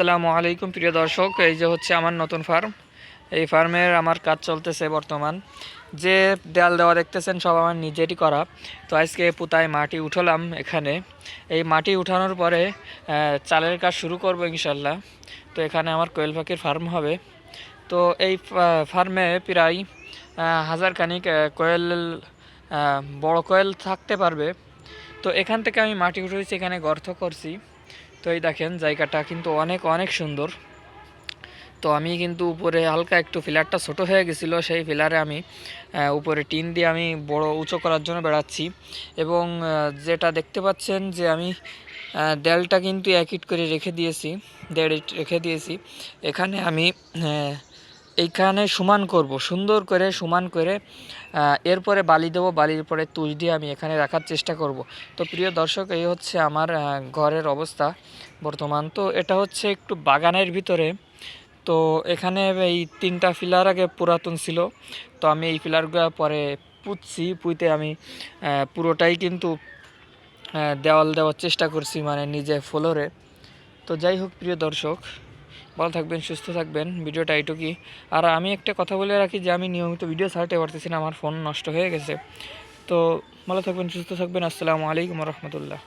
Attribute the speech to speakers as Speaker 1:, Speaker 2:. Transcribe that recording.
Speaker 1: আসসালামু আলাইকুম প্রিয় দর্শক। এই যে হচ্ছে আমার নতুন ফার্ম। এই ফার্মের আমার কাজ চলতেছে বর্তমান। যে দেয়াল দেওয়া দেখতেছেন সব আমার নিজেরই করা। তো আজকে পুতায় মাটি উঠলাম এখানে। এই মাটি উঠানোর পরে চালের কাজ শুরু করব ইনশাল্লাহ। তো এখানে আমার কোয়েল পাখির ফার্ম হবে। তো এই ফার্মে প্রায় আহ, হাজার খানিক কোয়েল বড় কোয়েল থাকতে পারবে। তো এখান থেকে আমি মাটি উঠেছি এখানে গর্ত করছি। তো এই দেখেন, জায়গাটা কিন্তু অনেক অনেক সুন্দর। তো আমি কিন্তু উপরে হালকা একটু ফিলারটা ছোট হয়ে গেছিল, সেই ফিলারে আমি উপরে টিন দিয়ে আমি বড় উঁচু করার জন্য বেড়াচ্ছি। এবং যেটা দেখতে পাচ্ছেন যে আমি দেলটা কিন্তু এক ইট করে রেখে দিয়েছি, দেড় ইট রেখে দিয়েছি। এখানে আমি এইখানে সমান করব, সুন্দর করে সমান করে এরপরে বালি দেবো, বালির পরে তুষ দিয়ে আমি এখানে রাখার চেষ্টা করব। তো প্রিয় দর্শক, এই হচ্ছে আমার ঘরের অবস্থা বর্তমান। তো এটা হচ্ছে একটু বাগানের ভিতরে। তো এখানে এই তিনটা ফিলার আগে পুরাতন ছিল। তো আমি এই ফিলারগুলো পরে পুঁতছি, পুঁতে আমি পুরোটাই কিন্তু দেওয়াল দেওয়ার চেষ্টা করছি মানে নিজে ফ্লোরে। তো যাই হোক, প্রিয় দর্শক ভালো থাকবেন, সুস্থ থাকবেন। ভিডিওটা এইটুকুই আর আমি একটা কথা বলে রাখি যে, আমি নিয়মিত ভিডিও ছাড়তে পারতেছি না, আমার ফোন নষ্ট হয়ে গেছে। তো ভালো থাকবেন, সুস্থ থাকবেন। আসসালামু আলাইকুম রহমতুল্লাহ।